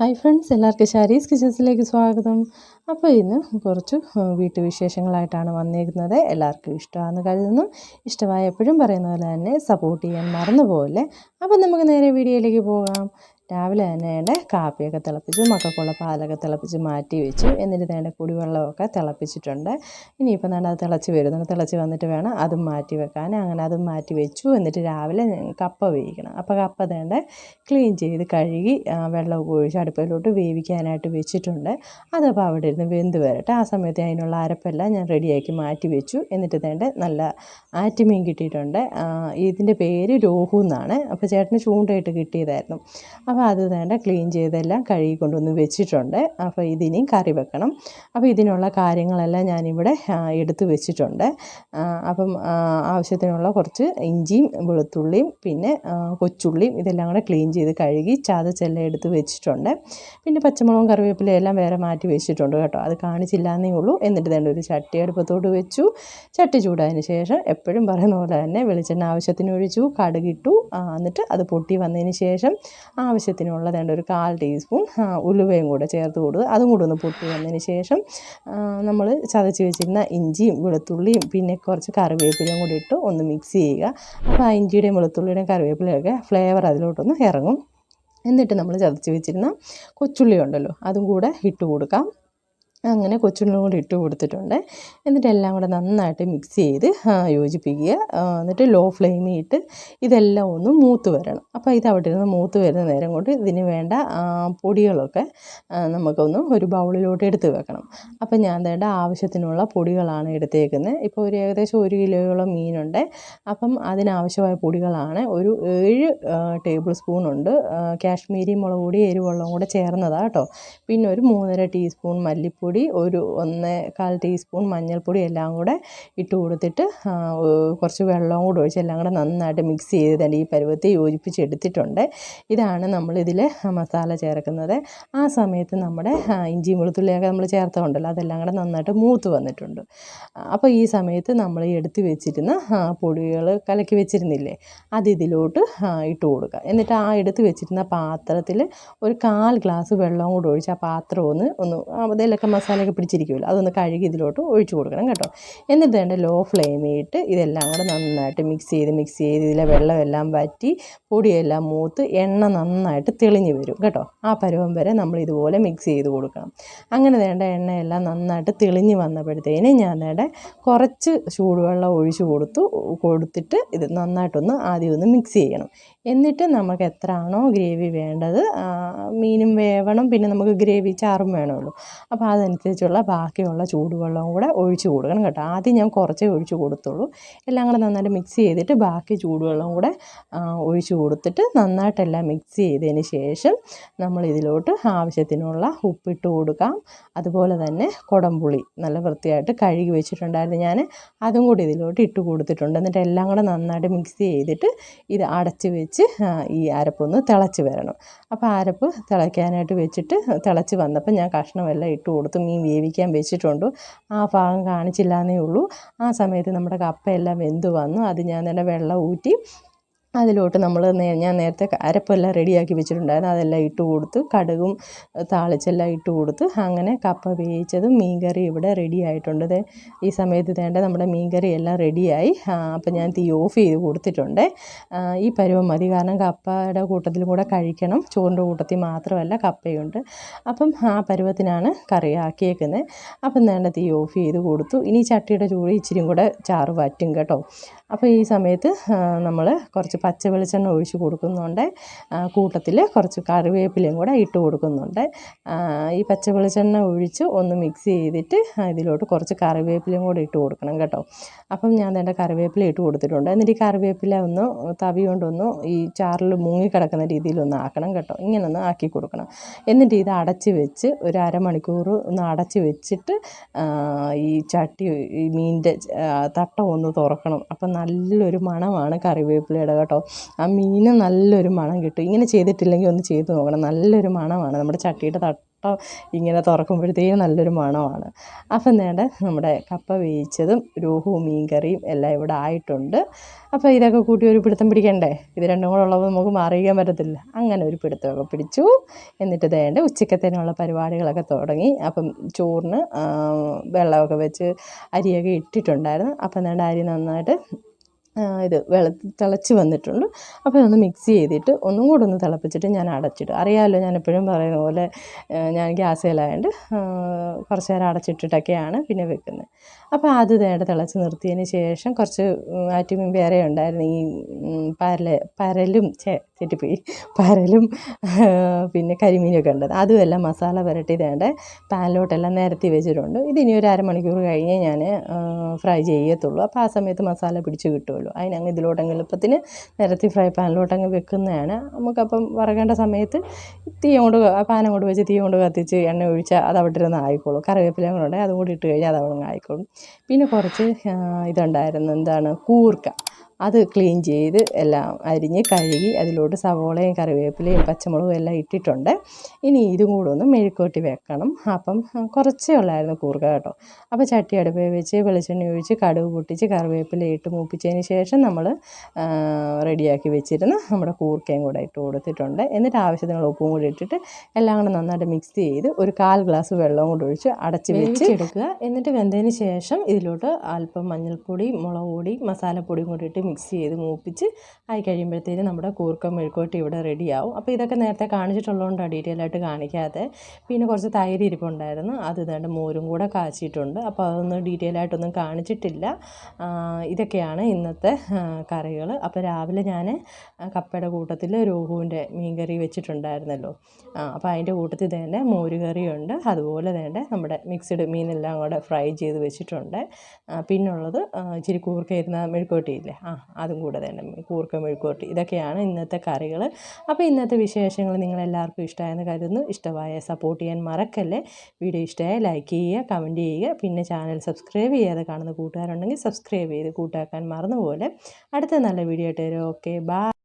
Hi friends എല്ലാവർക്കും ഷാരീസ് കിച്ചൻസിലേക്ക് സ്വാഗതം. അപ്പോൾ ഇന്ന് കുറച്ച് വീട്ടുവിശേഷങ്ങളായിട്ടാണ് വന്നിരിക്കുന്നത് എല്ലാവർക്കും ഇഷ്ടമാണെന്ന് കരുതുന്നു. ഇഷ്ടമായ എപ്പോഴും പറയുന്ന പോലെ തന്നെ സപ്പോർട്ട് ചെയ്യാൻ മറന്നു മറന്നുപോലെ അപ്പോൾ നമുക്ക് നേരെ വീഡിയോയിലേക്ക് പോകാം. രാവിലെ തന്നെ വേണ്ട കാപ്പിയൊക്കെ തിളപ്പിച്ചു മക്കൾക്കുള്ള പാലൊക്കെ തിളപ്പിച്ച് മാറ്റി വെച്ചു. എന്നിട്ട് വേണ്ട കുടിവെള്ളമൊക്കെ തിളപ്പിച്ചിട്ടുണ്ട്. ഇനിയിപ്പോൾ വേണ്ട അത് തിളച്ച് വരുന്നു തിളച്ച് വന്നിട്ട് വേണം അതും മാറ്റി വെക്കാൻ. അങ്ങനെ അതും മാറ്റി വെച്ചു. എന്നിട്ട് രാവിലെ കപ്പ വേവിക്കണം. അപ്പോൾ കപ്പ തേണ്ട ക്ലീൻ ചെയ്ത് കഴുകി വെള്ളമൊക്കെ ഒഴിച്ച് അടുപ്പിലോട്ട് വേവിക്കാനായിട്ട് വെച്ചിട്ടുണ്ട്. അതപ്പോൾ അവിടെ ഇരുന്ന് വെന്ത് വരട്ടെ. ആ സമയത്ത് അതിനുള്ള അരപ്പെല്ലാം ഞാൻ റെഡിയാക്കി മാറ്റി വെച്ചു. എന്നിട്ട് തേണ്ട നല്ല ആറ്റുമീൻ കിട്ടിയിട്ടുണ്ട്. ഇതിന്റെ പേര് രോഹു എന്നാണ്. അപ്പോൾ ചേട്ടന് ചൂണ്ടയിട്ട് കിട്ടിയതായിരുന്നു. അപ്പോൾ അപ്പോൾ അത് വേണ്ട ക്ലീൻ ചെയ്തെല്ലാം കഴുകി കൊണ്ടുവന്ന് വെച്ചിട്ടുണ്ട്. അപ്പോൾ ഇതിനെയും കറി വെക്കണം. അപ്പോൾ ഇതിനുള്ള കാര്യങ്ങളെല്ലാം ഞാനിവിടെ എടുത്തു വെച്ചിട്ടുണ്ട്. അപ്പം ആവശ്യത്തിനുള്ള കുറച്ച് ഇഞ്ചിയും വെളുത്തുള്ളിയും പിന്നെ കൊച്ചുള്ളിയും ഇതെല്ലാം കൂടെ ക്ലീൻ ചെയ്ത് കഴുകി ചതച്ചെല്ലാം എടുത്ത് വെച്ചിട്ടുണ്ട്. പിന്നെ പച്ചമുളകും കറിവേപ്പിലയും എല്ലാം വേറെ മാറ്റി വെച്ചിട്ടുണ്ട് കേട്ടോ. അത് കാണിച്ചില്ലാന്നേ ഉള്ളൂ. എന്നിട്ട് തന്നെ ഒരു ചട്ടി അടുപ്പത്തോട് വെച്ചു. ചട്ടി ചൂടായതിന് ശേഷം എപ്പോഴും പറയുന്ന പോലെ തന്നെ വെളിച്ചെണ്ണ ആവശ്യത്തിന് ഒഴിച്ചു കടുകിട്ടു എന്നിട്ട് അത് പൊട്ടി വന്നതിന് ശേഷം ആവശ്യം ആവശ്യത്തിനുള്ള വേണ്ട ഒരു കാൽ ടീസ്പൂൺ ഉലുവയും കൂടെ ചേർത്ത് കൊടുത്ത് അതും കൂടെ ഒന്ന് പൊട്ടി വന്നതിന് ശേഷം നമ്മൾ ചതച്ച് വെച്ചിരുന്ന ഇഞ്ചിയും വെളുത്തുള്ളിയും പിന്നെ കുറച്ച് കറിവേപ്പിലയും കൂടി ഇട്ട് ഒന്ന് മിക്സ് ചെയ്യുക. അപ്പോൾ ആ ഇഞ്ചിയുടെയും വെളുത്തുള്ളിയുടെയും കറിവേപ്പിലയൊക്കെ ഫ്ലേവർ അതിലോട്ടൊന്ന് ഇറങ്ങും. എന്നിട്ട് നമ്മൾ ചതച്ച് വെച്ചിരുന്ന കൊച്ചുള്ളി ഉണ്ടല്ലോ അതും കൂടെ ഇട്ട് കൊടുക്കാം. അങ്ങനെ കൊച്ചുള്ളിയും കൂടി ഇട്ട് കൊടുത്തിട്ടുണ്ട്. എന്നിട്ട് എല്ലാം കൂടെ നന്നായിട്ട് മിക്സ് ചെയ്ത് യോജിപ്പിക്കുക. എന്നിട്ട് ലോ ഫ്ലെയിമിൽ ഇട്ട് ഇതെല്ലാം ഒന്ന് മൂത്ത് വരണം. അപ്പോൾ ഇത് അവിടെ ഇരുന്ന് മൂത്ത് വരുന്ന നേരം കൊണ്ട് ഇതിന് വേണ്ട പൊടികളൊക്കെ നമുക്കൊന്ന് ഒരു ബൗളിലോട്ട് എടുത്ത് വെക്കണം. അപ്പോൾ ഞാൻ വേണ്ട ആവശ്യത്തിനുള്ള പൊടികളാണ് എടുത്തേക്കുന്നത്. ഇപ്പോൾ ഒരു ഏകദേശം ഒരു കിലോയോളം മീനുണ്ട്. അപ്പം അതിനാവശ്യമായ പൊടികളാണ്. ഒരു ഏഴ് ടേബിൾ സ്പൂൺ ഉണ്ട്. കാശ്മീരി മുളക് പൊടി എരിവെള്ളം കൂടെ ചേർന്നതാണ് കേട്ടോ. പിന്നെ ഒരു മൂന്നര ടീസ്പൂൺ മല്ലിപ്പൊടി പൊടി ഒരു ഒന്നേകാൽ ടീസ്പൂൺ മഞ്ഞൾപ്പൊടി എല്ലാം കൂടെ ഇട്ട് കൊടുത്തിട്ട് കുറച്ച് വെള്ളവും കൂടെ ഒഴിച്ച് എല്ലാം കൂടെ നന്നായിട്ട് മിക്സ് ചെയ്തിട്ട് ഈ പരുവത്തിൽ യോജിപ്പിച്ചെടുത്തിട്ടുണ്ട്. ഇതാണ് നമ്മളിതിൽ മസാല ചേർക്കുന്നത്. ആ സമയത്ത് നമ്മുടെ ഇഞ്ചി വെളുത്തുള്ളിയൊക്കെ നമ്മൾ ചേർത്തുണ്ടല്ലോ അതെല്ലാം കൂടെ നന്നായിട്ട് മൂത്ത് വന്നിട്ടുണ്ട്. അപ്പോൾ ഈ സമയത്ത് നമ്മൾ എടുത്ത് വെച്ചിരുന്ന പൊടികൾ കലക്കി വെച്ചിരുന്നില്ലേ അത് ഇതിലോട്ട് ഇട്ട് കൊടുക്കുക. എന്നിട്ട് ആ എടുത്ത് വെച്ചിരുന്ന പാത്രത്തിൽ ഒരു കാൽ ഗ്ലാസ് വെള്ളം കൂടെ ഒഴിച്ച് ആ പാത്രം ഒന്ന് ഒന്ന് അതിലൊക്കെ മസാലയൊക്കെ പിടിച്ചിരിക്കുമല്ലോ അതൊന്ന് കഴുകി ഇതിലോട്ട് ഒഴിച്ചു കൊടുക്കണം കേട്ടോ. എന്നിട്ട് വേണ്ട ലോ ഫ്ലെയിമിട്ട് ഇതെല്ലാം കൂടെ നന്നായിട്ട് മിക്സ് ചെയ്ത് മിക്സ് ചെയ്ത് ഇതിലെ വെള്ളമെല്ലാം വറ്റി പൊടിയെല്ലാം മൂത്ത് എണ്ണ നന്നായിട്ട് തെളിഞ്ഞു വരും കേട്ടോ. ആ പരുവം വരെ നമ്മൾ ഇതുപോലെ മിക്സ് ചെയ്ത് കൊടുക്കണം. അങ്ങനെ വേണ്ട എണ്ണയെല്ലാം നന്നായിട്ട് തെളിഞ്ഞ് വന്നപ്പോഴത്തേന് ഞാൻ വേണ്ട കുറച്ച് ചൂടുവെള്ളം ഒഴിച്ചു കൊടുത്തു കൊടുത്തിട്ട് ഇത് നന്നായിട്ടൊന്ന് ആദ്യം ഒന്ന് മിക്സ് ചെയ്യണം. എന്നിട്ട് നമുക്ക് എത്രയാണോ ഗ്രേവി വേണ്ടത് മീനും വേവണം പിന്നെ നമുക്ക് ഗ്രേവി ചാറും വേണമല്ലോ. അപ്പോൾ അതനുസരിച്ചുള്ള ബാക്കിയുള്ള ചൂടുവെള്ളവും കൂടെ ഒഴിച്ച് കൊടുക്കണം കേട്ടോ. ആദ്യം ഞാൻ കുറച്ചേ ഒഴിച്ച് കൊടുത്തുള്ളൂ. എല്ലാം കൂടെ നന്നായിട്ട് മിക്സ് ചെയ്തിട്ട് ബാക്കി ചൂടുവെള്ളവും കൂടെ ഒഴിച്ച് കൊടുത്തിട്ട് നന്നായിട്ടെല്ലാം മിക്സ് ചെയ്തതിന് ശേഷം നമ്മൾ ഇതിലോട്ട് ആവശ്യത്തിനുള്ള ഉപ്പിട്ട് കൊടുക്കാം. അതുപോലെ തന്നെ കുടംപുളി നല്ല വൃത്തിയായിട്ട് കഴുകി വെച്ചിട്ടുണ്ടായിരുന്നു ഞാൻ. അതും കൂടി ഇതിലോട്ട് ഇട്ട് കൊടുത്തിട്ടുണ്ട്. എന്നിട്ട് എല്ലാം കൂടെ നന്നായിട്ട് മിക്സ് ചെയ്തിട്ട് ഇത് അടച്ച് വെച്ച് ഈ അരപ്പൊന്ന് തിളച്ച് വരണം. അപ്പോൾ അരപ്പ് തിളയ്ക്കാനായിട്ട് വെച്ചിട്ട് തിളച്ച് വന്നപ്പോൾ ഞാൻ കഷ്ണമെല്ലാം ഇട്ട് കൊടുത്ത്. മീൻ വേവിക്കാൻ വെച്ചിട്ടുണ്ട്. ആ ഭാഗം കാണിച്ചില്ല എന്നേ ഉള്ളൂ. ആ സമയത്ത് നമ്മുടെ കപ്പയെല്ലാം വെന്ത് വന്നു. അത് ഞാൻ തന്നെ വെള്ളം ഊറ്റി അതിലോട്ട് നമ്മൾ ഞാൻ നേരത്തെ അരപ്പെല്ലാം റെഡിയാക്കി വെച്ചിട്ടുണ്ടായിരുന്നു. അതെല്ലാം ഇട്ട് കൊടുത്ത് കടുകും താളിച്ചെല്ലാം ഇട്ട് കൊടുത്ത് അങ്ങനെ കപ്പ വേവിച്ചതും മീൻകറി ഇവിടെ റെഡി ആയിട്ടുണ്ട്. ഈ സമയത്ത് വേണ്ട നമ്മുടെ മീൻകറി എല്ലാം റെഡിയായി അപ്പോൾ ഞാൻ തീ ഓഫ് ചെയ്ത് കൊടുത്തിട്ടുണ്ട്. ഈ പരുവം മതി. കാരണം കപ്പയുടെ കൂട്ടത്തിൽ കൂടെ കഴിക്കണം. ചോറിന്റെ കൂട്ടത്തിൽ മാത്രമല്ല കപ്പയുണ്ട്. അപ്പം ആ പരുവത്തിനാണ് കറി ആക്കിയേക്കുന്നത്. അപ്പം വേണ്ട തീ ഓഫ് ചെയ്ത് കൊടുത്തു. ഇനി ചട്ടിയുടെ ചൂട് ഇച്ചിരിയും കൂടെ ചാറ് വറ്റും കേട്ടോ. അപ്പോൾ ഈ സമയത്ത് നമ്മൾ കുറച്ച് പച്ച വെളിച്ചെണ്ണ ഒഴിച്ച് കൊടുക്കുന്നുണ്ട്. കൂട്ടത്തിൽ കുറച്ച് കറിവേപ്പിലയും കൂടെ ഇട്ട് കൊടുക്കുന്നുണ്ട്. ഈ പച്ച വെളിച്ചെണ്ണ ഒഴിച്ച് ഒന്ന് മിക്സ് ചെയ്തിട്ട് ഇതിലോട്ട് കുറച്ച് കറിവേപ്പിലയും കൂടെ ഇട്ട് കൊടുക്കണം കേട്ടോ. അപ്പം ഞാൻ എന്റെ കറിവേപ്പില ഇട്ട് കൊടുത്തിട്ടുണ്ട്. എന്നിട്ട് ഈ കറിവേപ്പില ഒന്ന് തവി കൊണ്ടൊന്ന് ഈ ചാറിൽ മുങ്ങിക്കിടക്കുന്ന രീതിയിലൊന്ന് ആക്കണം കേട്ടോ. ഇങ്ങനെ ഒന്ന് ആക്കി കൊടുക്കണം. എന്നിട്ട് ഇത് അടച്ച് വെച്ച് ഒരു അരമണിക്കൂർ ഒന്ന് അടച്ച് വെച്ചിട്ട് ഈ ചട്ടി ഈ മീനിന്റെ തട്ട ഒന്ന് തുറക്കണം. അപ്പം നല്ലൊരു മണമാണ് കറിവേപ്പിലയുടെ കേട്ടോ. ആ മീന് നല്ലൊരു മണം കിട്ടും. ഇങ്ങനെ ചെയ്തിട്ടില്ലെങ്കിൽ ഒന്ന് ചെയ്ത് നോക്കണം. നല്ലൊരു മണമാണ്. നമ്മുടെ ചട്ടിയുടെ തട്ടം ഇങ്ങനെ തുറക്കുമ്പോഴത്തേക്കും നല്ലൊരു മണമാണ്. അപ്പം നേടെ നമ്മുടെ കപ്പ വേവിച്ചതും രോഹുവും മീൻകറിയും എല്ലാം ഇവിടെ ആയിട്ടുണ്ട്. അപ്പോൾ ഇതൊക്കെ കൂട്ടി ഒരു പിടുത്തം പിടിക്കണ്ടേ? ഇത് രണ്ടും കൂടെ ഉള്ളപ്പോൾ നമുക്ക് മാറിയിക്കാൻ പറ്റത്തില്ല. അങ്ങനെ ഒരു പിടുത്തമൊക്കെ പിടിച്ചു. എന്നിട്ട് വേണ്ട ഉച്ചക്കത്തേനുള്ള പരിപാടികളൊക്കെ തുടങ്ങി. അപ്പം ചോറിന് വെള്ളമൊക്കെ വെച്ച് അരിയൊക്കെ ഇട്ടിട്ടുണ്ടായിരുന്നു. അപ്പം വേണ്ട അരി നന്നായിട്ട് ഇത് വെള്ളത്തിൽ തിളച്ച് വന്നിട്ടുണ്ട്. അപ്പോൾ ഒന്ന് മിക്സ് ചെയ്തിട്ട് ഒന്നും കൂടെ ഒന്ന് തിളപ്പിച്ചിട്ട് ഞാൻ അടച്ചിടും. അറിയാമല്ലോ ഞാൻ എപ്പോഴും പറയുന്ന പോലെ ഞാൻ ഗ്യാസിലായതുകൊണ്ട് കുറച്ച് നേരം അടച്ചിട്ടിട്ടൊക്കെയാണ് പിന്നെ വെക്കുന്നത് അപ്പോൾ അത് നേരെ തിളച്ച് നിർത്തിയതിന് ശേഷം കുറച്ച് ആറ്റുമീൻ വേറെ ഉണ്ടായിരുന്നു. ഈ പരൽ പരലും ചെ തെറ്റിപ്പോയി. പരലും പിന്നെ കരിമീനൊക്കെ ഉണ്ടത് അതുമെല്ലാം മസാല പുരട്ടി തേണ്ട പാനിലോട്ടെല്ലാം നിരത്തി വെച്ചിട്ടുണ്ട്. ഇതിനി ഒരു അരമണിക്കൂർ കഴിഞ്ഞേ ഞാൻ ഫ്രൈ ചെയ്യത്തുള്ളൂ. അപ്പോൾ ആ സമയത്ത് മസാല പിടിച്ച് കിട്ടുമല്ലോ. അതിനങ്ങ് ഇതിലോട്ടങ്ങ് എളുപ്പത്തിന് നിരത്തി ഫ്രൈ പാനിലോട്ടങ്ങ് വെക്കുന്നതാണ്. നമുക്കപ്പം വറക്കേണ്ട സമയത്ത് തീ കൊണ്ട് പാൻ അങ്ങോട്ട് വെച്ച് തീ കൊണ്ട് കത്തിച്ച് എണ്ണ ഒഴിച്ചാൽ അത് അവിടെ ഇരുന്ന് ആയിക്കോളും. കറിവേപ്പില കൂടെ അതും ഇട്ട് കഴിഞ്ഞാൽ അത് അവിടെ ആയിക്കോളും. പിന്നെ കുറച്ച് ഇതുണ്ടായിരുന്നു. എന്താണ്? കൂർക്ക. അത് ക്ലീൻ ചെയ്ത് എല്ലാം അരിഞ്ഞ് കഴുകി അതിലോട്ട് സവോളയും കറിവേപ്പിലയും പച്ചമുളകും എല്ലാം ഇട്ടിട്ടുണ്ട്. ഇനി ഇതും കൂടെ ഒന്ന് മെഴുക്കോട്ടി വെക്കണം. അപ്പം കുറച്ചേ ഉള്ളായിരുന്നു കൂർക്ക കേട്ടോ. അപ്പോൾ ചട്ടി അടുപ്പിൽ വെച്ച് വെളിച്ചെണ്ണ ഒഴിച്ച് കടുക് പൊട്ടിച്ച് കറിവേപ്പില ഇട്ട് മൂപ്പിച്ചതിന് ശേഷം നമ്മൾ റെഡിയാക്കി വെച്ചിരുന്ന നമ്മുടെ കൂർക്കയും കൂടെ ഇട്ട് കൊടുത്തിട്ടുണ്ട്. എന്നിട്ട് ആവശ്യത്തിനുള്ള ഉപ്പും കൂടി ഇട്ടിട്ട് എല്ലാം കൂടെ നന്നായിട്ട് മിക്സ് ചെയ്ത് ഒരു കാൽ ഗ്ലാസ് വെള്ളം കൂടി ഒഴിച്ച് അടച്ച് വെച്ച് എടുക്കുക എന്നിട്ട് വെന്തതിന് ശേഷം ഇതിലോട്ട് അല്പം മഞ്ഞൾപ്പൊടി മുളക് പൊടി മസാലപ്പൊടിയും കൂടി ഇട്ട് മിക്സ് ചെയ്ത് മൂപ്പിച്ച് ആയി കഴിയുമ്പോഴത്തേനും നമ്മുടെ കൂർക്ക മെഴുക്കോട്ടി ഇവിടെ റെഡിയാവും അപ്പോൾ ഇതൊക്കെ നേരത്തെ കാണിച്ചിട്ടുള്ളതുകൊണ്ടാണ് ഡീറ്റെയിൽ ആയിട്ട് കാണിക്കാതെ പിന്നെ കുറച്ച് തൈര് ഇരിപ്പുണ്ടായിരുന്നു. അത് ഇതാണ്ട് മോരും കൂടെ കാച്ചിട്ടുണ്ട് അപ്പോൾ അതൊന്നും ഡീറ്റെയിൽ ആയിട്ടൊന്നും കാണിച്ചിട്ടില്ല. ഇതൊക്കെയാണ് ഇന്നത്തെ കറികൾ അപ്പോൾ രാവിലെ ഞാൻ കപ്പയുടെ കൂട്ടത്തിൽ രോഹുവിന്റെ മീൻകറി വെച്ചിട്ടുണ്ടായിരുന്നല്ലോ. അപ്പോൾ അതിന്റെ കൂട്ടത്തിൽ തന്നെ മോര് കറിയുണ്ട്. അതുപോലെ തന്നെ നമ്മുടെ മിക്സ്ഡ് മീനെല്ലാം കൂടെ ഫ്രൈ ചെയ്ത് വെച്ചിട്ടുണ്ട്. പിന്നുള്ളത് ഇച്ചിരി കൂർക്കയിരുന്ന മെഴുക്കോട്ടിയില്ലേ? ആ അതും കൂടെ തന്നെ കൂർക്ക മെഴുക്കോട്ടി ഇതൊക്കെയാണ് ഇന്നത്തെ കറികൾ അപ്പോൾ ഇന്നത്തെ വിശേഷങ്ങൾ നിങ്ങളെല്ലാവർക്കും ഇഷ്ടമായെന്ന് കരുതുന്നു. ഇഷ്ടമായ സപ്പോർട്ട് ചെയ്യാൻ മറക്കല്ലേ? വീഡിയോ ഇഷ്ടമായ ലൈക്ക് ചെയ്യുക കമന്റ് ചെയ്യുക. പിന്നെ ചാനൽ സബ്സ്ക്രൈബ് ചെയ്യാതെ കാണുന്ന കൂട്ടുകാരുണ്ടെങ്കിൽ സബ്സ്ക്രൈബ് ചെയ്ത് കൂട്ടാക്കാൻ മറന്നുപോലെ അടുത്ത നല്ല വീഡിയോ ആയിട്ട് വരും. Okay bye